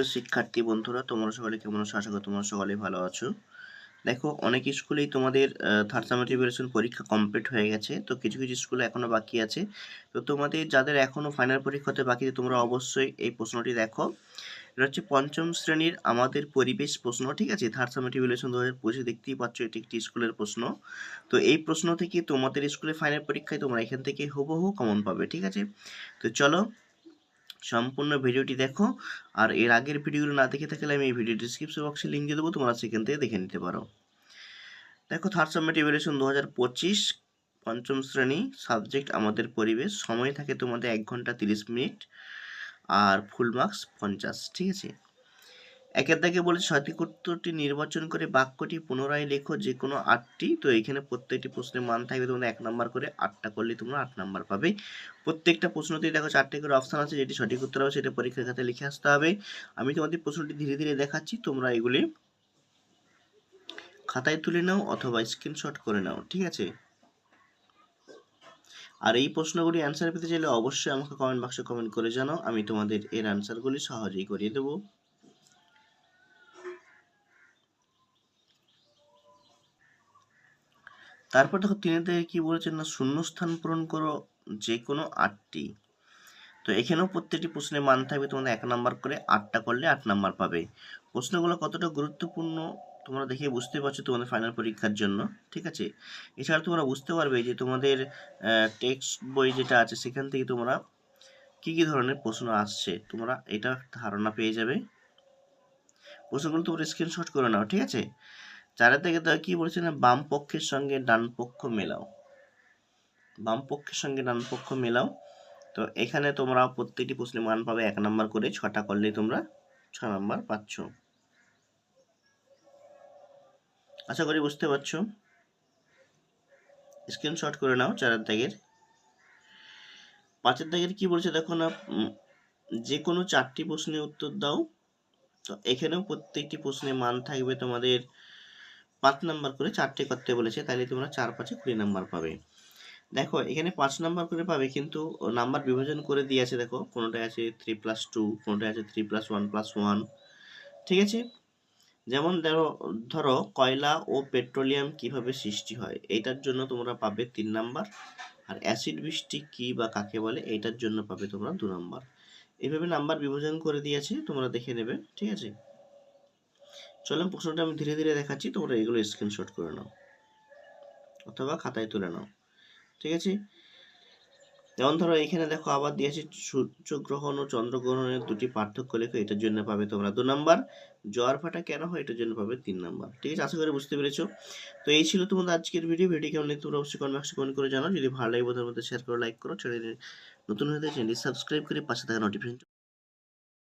শিক্ষার্থী বন্ধুরা, তোমরা সকলে কেমন আছো? আশা করি তোমরা সকলে ভালো আছো। দেখো, অনেক স্কুলেই তোমাদের থার্ড সামেটিভ ইভ্যালুয়েশন পরীক্ষা কমপ্লিট হয়ে গেছে। তো কিছু কিছু স্কুলে এখনও বাকি আছে। তো তোমাদের, যাদের এখনও ফাইনাল পরীক্ষা হতে বাকি তোমরা অবশ্যই এই প্রশ্নটি দেখো। এটা হচ্ছে পঞ্চম শ্রেণির আমাদের পরিবেশ প্রশ্ন, ঠিক আছে? থার্ড সামেটিভ ইভ্যালুয়েশন দু হাজার পঁচিশে, দেখতেই পাচ্ছ, এটি একটি স্কুলের প্রশ্ন। তো এই প্রশ্ন থেকে তোমাদের স্কুলে ফাইনাল পরীক্ষায় তোমরা এখান থেকে হুবহু কমন পাবে, ঠিক আছে? তো চলো সম্পূর্ণ ভিডিওটি দেখো। আর এর আগের ভিডিওগুলো না দেখে থাকলে আমি এই ভিডিও ডিসক্রিপশন বক্সে লিঙ্ক দিয়ে দেবো, তোমরা সেখান থেকে দেখে নিতে পারো। দেখো থার্ড সাবমিট ইভ্যালুয়েশন দু হাজার পঁচিশ, পঞ্চম শ্রেণি সাবজেক্ট আমাদের পরিবেশ। সময় থাকে তোমাদের এক ঘণ্টা তিরিশ মিনিট, আর ফুল মার্কস পঞ্চাশ, ঠিক আছে? একের দাগে বলেছে সঠিক উত্তরটি নির্বাচন করে বাক্যটি পুনরায় লেখো যে কোনো আটটি। তো এখানে প্রত্যেকটি প্রশ্নের মান থাকবে তোমরা এক নাম্বার করে, আটটা করলে তোমরা আট নাম্বার পাবে। প্রত্যেকটা প্রশ্নতেই দেখো চারটে করে অপশান আছে, যেটি সঠিক উত্তর হবে সেটা পরীক্ষার খাতে লিখে আসতে হবে। আমি তোমাদের প্রশ্নটি ধীরে ধীরে দেখাচ্ছি, তোমরা এগুলি খাতায় তুলে নাও অথবা স্ক্রিনশট করে নাও, ঠিক আছে? আর এই প্রশ্নগুলি অ্যান্সার পেতে চাইলে অবশ্যই আমাকে কমেন্ট বক্সে কমেন্ট করে জানাও, আমি তোমাদের এর অ্যান্সারগুলি সহজেই করিয়ে দেবো। তারপর দেখো তিনের থেকে কি বলেছেন না, শূন্যস্থান পূরণ করো যে কোনো আটটি। তো এখানেও প্রত্যেকটি প্রশ্নের মান থাকবে তোমাদের এক নাম্বার করে আটটা করলে আট নাম্বার পাবে। প্রশ্নগুলো কতটা গুরুত্বপূর্ণ তোমরা দেখে বুঝতে পারছ তোমাদের ফাইনাল পরীক্ষার জন্য, ঠিক আছে? এছাড়া তোমরা বুঝতে পারবে যে তোমাদের টেক্সট বই যেটা আছে, সেখান থেকে তোমরা কি কি ধরনের প্রশ্ন আসছে, তোমরা এটা ধারণা পেয়ে যাবে। প্রশ্নগুলো তোমরা স্ক্রিনশট করে নাও, ঠিক আছে? চারের থেকে তো কি বলছে না, বাম পক্ষের সঙ্গে ডান পক্ষ মেলাও। বাম পক্ষের সঙ্গে ডান পক্ষ মেলাও। তো এখানে তোমরা প্রত্যেকটি প্রশ্নের মান পাবে এক নাম্বার করে, ছটা করলেই তোমরা ছ নাম্বার পাচ্ছ। আশা করি বুঝতে পারছ। স্ক্রিনশট করে নাও চারের দাগের পাঁচের দাগের কি বলছে দেখো না যে কোনো চারটি প্রশ্নের উত্তর দাও। তো এখানেও প্রত্যেকটি প্রশ্নের মান থাকবে তোমাদের পাঁচ নাম্বার করে চারটে করতে বলেছে তাহলে তোমরা চার, পাঁচে কুড়ি নাম্বার পাবে। দেখো, এখানে পাঁচ নাম্বার করে পাবে, কিন্তু নাম্বার বিভাজন করে দিয়েছে, দেখো, কোনোটায় আছে থ্রি প্লাস টু কোনোটায় আছে three plus one plus one ঠিক আছে? যেমন ধরো ধরো, কয়লা ও পেট্রোলিয়াম কীভাবে সৃষ্টি হয়, এইটার জন্য তোমরা পাবে তিন নাম্বার, আর অ্যাসিড বৃষ্টি কি বা কাকে বলে, এইটার জন্য পাবে তোমরা দু নাম্বার। এইভাবে নাম্বার বিভাজন করে দিয়েছে, তোমরা দেখে নেবে, ঠিক আছে? চলো প্রশ্নটা আমি ধীরে ধীরে দেখাচ্ছি, তোমরা এগুলো স্ক্রিনশট করে নাও, অথবা খাতায় তুলে নাও, ঠিক আছে? যেমন ধরো, এখানে দেখো আবার দিয়েছি সূর্যগ্রহণ ও চন্দ্রগ্রহণের দুটি পার্থক্য লেখো, এটার জন্য পাবে তোমরা দু নাম্বার জ্বর ফাটা কেন হয়, এটার জন্য পাবে তিন নাম্বার, ঠিক আছে? আশা করি বুঝতে পেরেছ। তো এই ছিল তোমাদের আজকের ভিডিও ভিডিও কেমন তোমরা অবশ্যই কমেন্ট বক্সে করে জানাও। যদি ভালো লাগে বোধের মধ্যে শেয়ার করো লাইক করো চ্যানেল নতুন হয়ে চ্যানেলটি সাবস্ক্রাইব করে পাশে থাকা নোটিফিকেশন